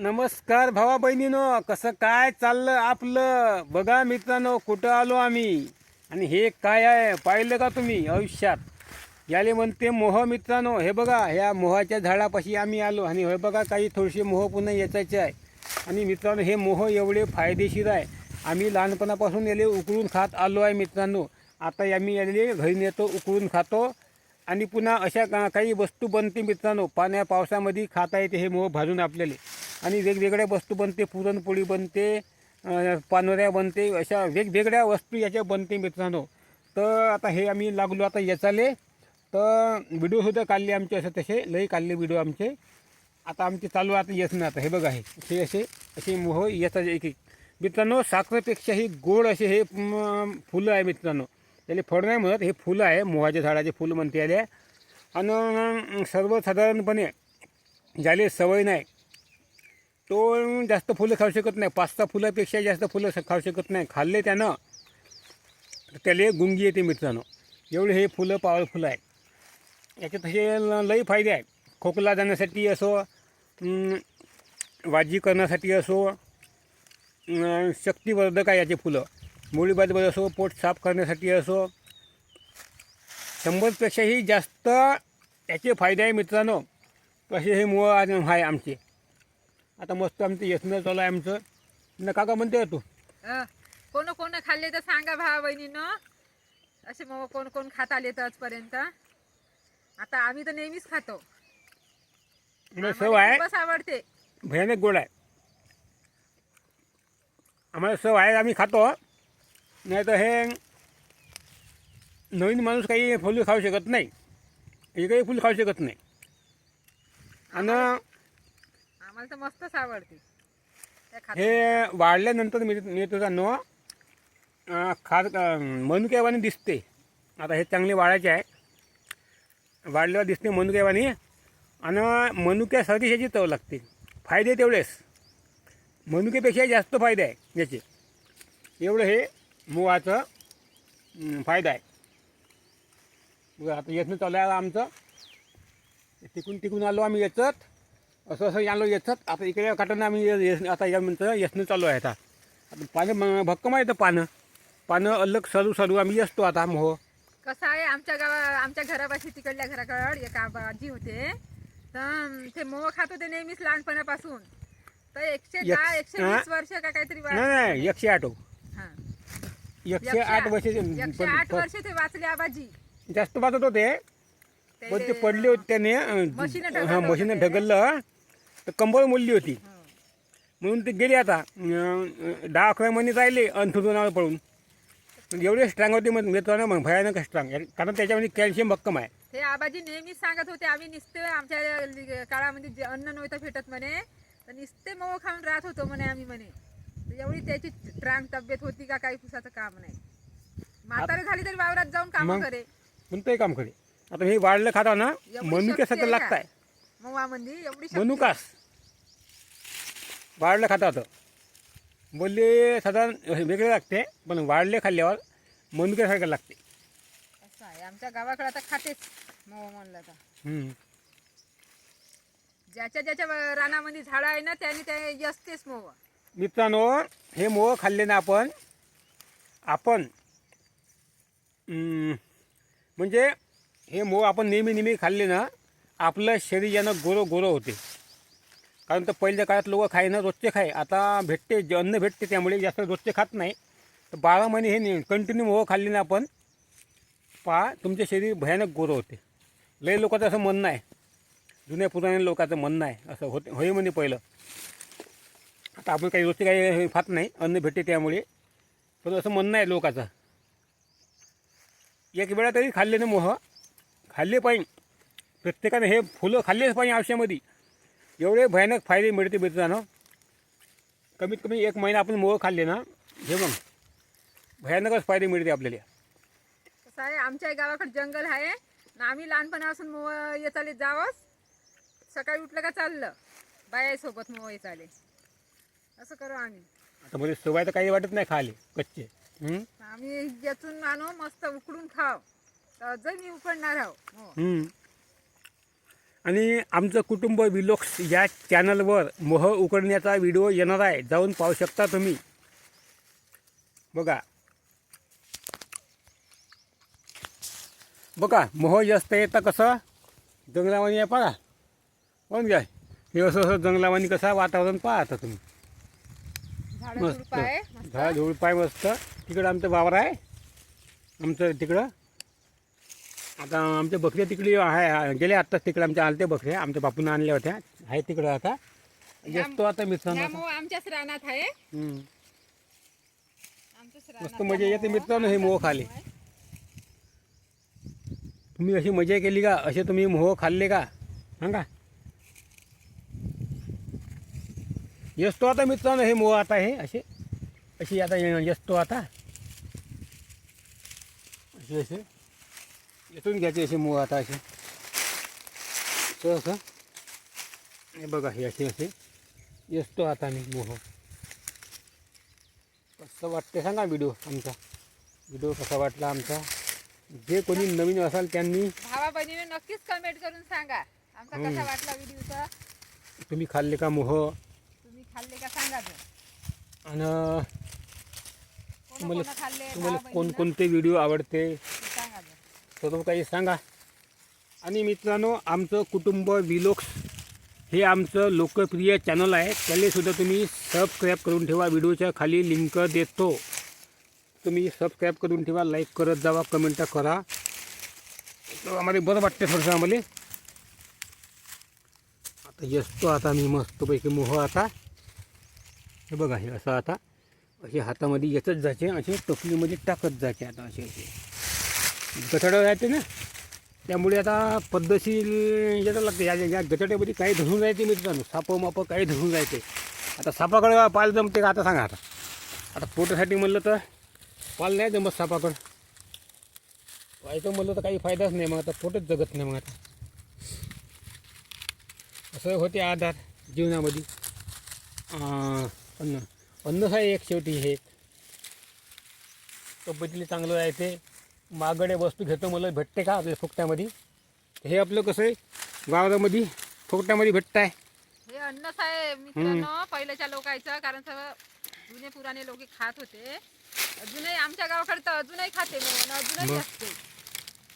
नमस्कार भावा बहिणीनो कसं काय चाललं आपलं? बघा मित्रांनो कुठं आलो आम्ही? आणि हे काय आहे? पाहिलं का तुम्ही आयुष्यात? याले म्हणते मोह मित्रांनो हे बघा ह्या मोहाच्या झाडापाशी आम्ही आलो आणि हे बघा काही थोडेसे मोह पुन्हा याचायचे आहे. आणि मित्रांनो हे मोह एवढे फायदेशीर आहे. आम्ही लहानपणापासून याले उकळून खात आलो आहे मित्रांनो. आता आम्ही याले घरी नेतो उकळून खातो. आणि पुन्हा अशा का काही वस्तू बनते मित्रांनो. पाण्या पावसामध्ये खाता येते हे मोह भाजून आपल्याला. आणि वेगवेगळ्या वस्तू बनते पुरणपोळी बनते पानऱ्या पानोऱ्या बनते अशा वेगवेगळ्या वस्तू याच्या बनते मित्रांनो. तर आता हे आम्ही लागलो आता याचाले तर व्हिडिओसुद्धा काढले आमचे असे तसे लई काढले व्हिडिओ आमचे. आता आमचे चालू आता आता येत आता. हे बघा हे हे असे असे मोह येतात एक एक. मित्रांनो साखरेपेक्षाही गोड असे हे फुलं आहे मित्रांनो. त्याला फळ नाही म्हणत हे फुलं आहे मोहाच्या झाडाचे फुलं म्हणते आले आणि सर्वसाधारणपणे ज्याले सवय नाही. तो जास्त फुलं खाऊ शकत नाही. पाच सहा फुलापेक्षा जास्त फुलं खाऊ शकत नाही. खाल्ले त्यानं तर त्याला गुंगी येते मित्रांनो एवढे हे फुलं पावळ फुलं आहे याचे तसे लई फायदे आहे खोकला जाण्यासाठी असो वाजी करण्यासाठी असो शक्तिवर्धक आहे याचे फुलं. मुळीबाजवर असो पोट साफ करण्यासाठी असो शंभरपेक्षाही जास्त याचे फायदे आहे मित्रांनो तसे हे मुळं आज आहे आमचे. आता मस्त आमचं यत्न चालू आहे आमचं. न काका म्हणते तू. कोण कोण खाल्ले तर सांगा भावा बहिणीनं. असे मग कोण कोण खात आले तर आजपर्यंत. आता आम्ही तर नेहमीच खातो. सव आहे. खूपच आवडते. भयानक गोड आहे. आम्हाला सव आहे आम्ही खातो. नाही तर हे नवीन माणूस काही फुलं खाऊ शकत नाही. एकही फुल खाऊ शकत नाही. आणि मला तर मस्तच आवडते त्या हे वाढल्यानंतर मी मित्रांनो अं, खा मनुक्यावानी दिसते. आता हे चांगले वाढायचे आहे. वाढल्यावर दिसते मनुक्यावानी. आणि मनुक्यासाठी ह्याची चव लागते. फायदे तेवढेच. मनुक्यापेक्षा जास्त फायदे आहे याचे. एवढं हे मुवाचं अं, फायदा आहे. बघा आता येतनं चालू आहे आमचं. तिकून तिकून आलो आम्ही याच्यात. असं असं आलो याच्यात आता इकडे काटानं आम्ही आता या म्हणतं येसनं चालू आहे आता. आता पानं भक्कम आहे तर पानं पानं अलग सरू सरू आम्ही असतो आता मोह कसं आहे आमच्या गावा आमच्या घरापाशी तिकडल्या घराकडे एक आजी होते. तर ते मोह खात होते नेहमीच लहानपणापासून. तर एकशे एक- दहा एकशे? वीस वर्ष का काहीतरी नाही नाही एकशे आठ हो. एकशे आठ एकशे आठ वर्ष ते वाचले आबाजी. जास्त वाजत होते. पण ते पडले होते त्याने मशीनं हां. ढकललं तर कंबर मोडली होती. हं. म्हणून ते गेले आता. दहा अकरा महिने राहिले अंथरुणावर पडून पण एवढे स्ट्रॉंग होते मग मित्रांनो मग भयानक स्ट्रॉंग कारण त्याच्यामध्ये कॅल्शियम भक्कम आहे. ते आबाजी नेहमीच सांगत होते आम्ही निसते आमच्या काळामध्ये जे अन्न नव्हतं भेटत म्हणे तर निसते मऊ खाऊन राहत होतो म्हणे आम्ही म्हणे. एवढी त्याची ट्रांग तब्येत होती का काही पुसाचं काम नाही. म्हातारे झाली तरी वावरात जाऊन काम? करे. कोणतंही काम करे. आता हे वाढलं खाता ना मनुके शक्ती सगळं आहे मवामध्ये एवढी मनुकास वाढलं खाता होतं. बोलले साधारण वेगळे लागते पण वाढले खाल्ल्यावर मनुक्यासारखं लागते. असं आहे. आमच्या गावाकडे आता खातेच मऊ म्हणलं तर. हम्म. ज्याच्या ज्याच्या व- रानामध्ये झाडं आहे ना त्याने ते असतेच मऊ. मित्रांनो हे मोह खाल्ले ना आपण आपण हम्म, म्हणजे हे मोह आपण नेहमी नेहमी खाल्ले ना आपलं शरीर यानं गोरं गोरं होते. कारण तर पहिल्या काळात लोक खाई ना रोजचे खाय. आता भेटते जे अन्न भेटते त्यामुळे जास्त रोजचे खात नाही. तर बारा महिने हे कंटिन्यू मोह खाल्ले ना आपण पहा तुमचे शरीर भयानक गोरं होते. लय लोकांचं असं म्हणणं आहे. जुन्या पुराण्या लोकांचं म्हणणं आहे. असं होते होय म्हणे पहिलं. आता आपण काही रोजचे काही खात नाही अन्न भेटते त्यामुळे. पण असं म्हणणं आहे लोकांचं. एक वेळा तरी खाल्ले ना मोह. खाल्ले पाहिजे. प्रत्येकाने हे फुलं खाल्लेच पाहिजे आयुष्यामध्ये. एवढे भयानक फायदे मिळते मित्रांनो. कमीत कमी एक महिना आपण मोह खाल्ले ना हे मग भयानकच फायदे मिळते आपल्याला. कसं आहे आमच्या गावाकडे जंगल आहे. ना आम्ही लहानपणापासून मोव येचाले जावंच सकाळी उठलं का चाललं. बायासोबत मोव येचाले असं करू आम्ही. आता मध्ये सवय तर काही वाटत नाही खाले कच्चे. हम्म? आम्ही यातून आणू मस्त उकडून खाव तर मी उकडणार आहो हो. हम्म. आणि आमचं कुटुंब विलोक्स या चॅनलवर मोह उकडण्याचा व्हिडिओ येणार आहे. जाऊन पाहू शकता तुम्ही. बघा. बघा मोह जास्त येतं कसं? जंगलावानी आहे पहा. कोण काय हे असं असं जंगलावानी कसं वातावरण पाहता तुम्ही. मस्त. झाड झुड पाय मस्त. तिकडं आमचं वावर आहे. आमचं तिकडं. आता आमच्या बकऱ्या तिकडे आहे गेले आत्ताच तिकडे आमच्या आलते बकऱ्या आमच्या बापून आणल्या होत्या. आहे तिकडं आता. येतो आता मित्रांनो मोह आमच्याच रानात आहे. मस्त मजा येते मोह. मित्रांनो हे मोह खाले. तुम्ही अशी मजा केली का? असे तुम्ही मोह खाल्ले का? सांगा. येसतो आता मित्रांनो हे मोह आता हे असे अशी आता येसतो आता. असे असे. येथून घ्यायचे असे मोह आता असे असं हे बघा हे असे असे येसतो आता मी मोह. कसं वाटते सांगा व्हिडिओ आमचा. व्हिडिओ कसा वाटला आमचा? जे कोणी नवीन असाल त्यांनी भावा बहिणीने नक्कीच कमेंट करून सांगा. आमचा. कसा वाटला व्हिडिओचा? तुम्ही खाल्ले का मोह? तुम्ही खाल्ले का सांगा आणि तुम्हाला तुम्हाला कोणकोणते व्हिडिओ आवडते? सर्व काही सांगा. आणि मित्रांनो आमचं कुटुंब विलोक्स हे आमचं लोकप्रिय चॅनल आहे. त्यालासुद्धा तुम्ही सबस्क्राईब करून ठेवा. व्हिडिओच्या खाली लिंक देतो. तुम्ही सबस्क्राईब करून ठेवा लाईक करत जावा कमेंट करा. तर आम्हाला बरं वाटते थोडंसं आम्हाला. आता येतो आता मी मस्तपैकी मोह आता. हे बघा हे असं आता. असे हातामध्ये येतच जायचे असे टोपलीमध्ये टाकत जायचे आता असे असे. गटाडं राहते ना त्यामुळे आता पद्धतशीर यायला लागते. या या गटाड्यामध्ये काही धरून राहते मित्रांनो सापं मापं काही धरून राहते. आता सापाकडं पाल जमते का आता सांगा आता. आता पोटासाठी म्हणलं तर पाल नाही जमत सापाकडं. व्हायचं म्हणलं तर काही फायदाच नाही मग आता पोटच जगत नाही मग आता. असं होते आधार जीवनामध्ये. अन्न. अन्नच आहे एक शेवटी हे. तब्येतीला चांगलं राहते. मागडे वस्तू घेतो मला भेटते का आपल्या फुकट्यामध्ये? हे आपलं कसं आहे? गावामध्ये फुकट्यामध्ये भेटतं आहे हे अन्नच आहे मित्रांनो पहिल्याच्या लोकांचं कारण सगळं जुने पुराणे लोक खात होते. अजूनही आमच्या गावाकडे तर अजूनही खाते म्हणून अजूनही? असते.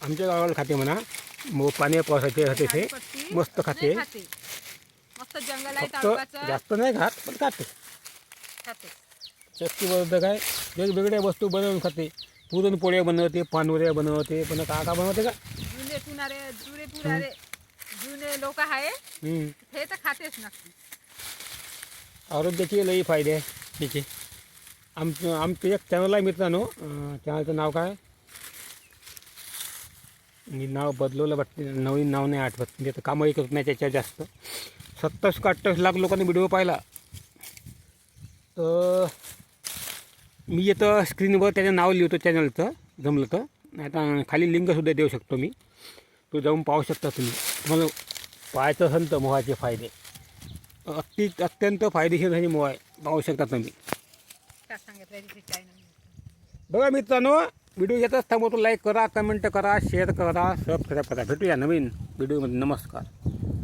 आमच्या गावाला खाते म्हणा. मग पाण्या पावसाचे होते ते. झाडीपट्टी मस्त अजूनही खाते. मस्त जंगल आहे फक्त जास्त नाही खात पण खाते. खाते. शक्तीबद्ध काय वेगवेगळ्या वस्तू बनवून खाते. पुरणपोळ्या बनवते पानवऱ्या बनवते पण का का बनवते का? जुने पुणारे जुने पुरारे जुने लोक आहे हम्म. हे तर खातेच नक्की. आरोग्याचे लई फायदे आहे त्याचे आमचं आमचं एक चॅनल आहे मित्रांनो अं, चॅनलचं नाव काय? मी नाव बदलवलं वाटते नवीन नाव नाही आठवत. म्हणजे आता कामही करत नाही त्याच्या जास्त. सत्तावीस का अठ्ठावीस लाख लोकांनी व्हिडिओ पाहिला. तर मी येतं स्क्रीनवर त्याचं नाव लिहितो चॅनलचं जमलं तर. नाही तर खाली लिंकसुद्धा देऊ शकतो मी. तो जाऊन पाहू शकता तुम्ही. तुम्हाला पाहायचं असेल तर मोहाचे फायदे. अति अत्यंत फायदेशीर हे मोह आहे. पाहू शकता तुम्ही. बघा मित्रांनो व्हिडिओ येतच थांबवतो. लाईक करा कमेंट करा शेअर करा सबस्क्राईब करा. भेटूया नवीन व्हिडिओमध्ये नमस्कार.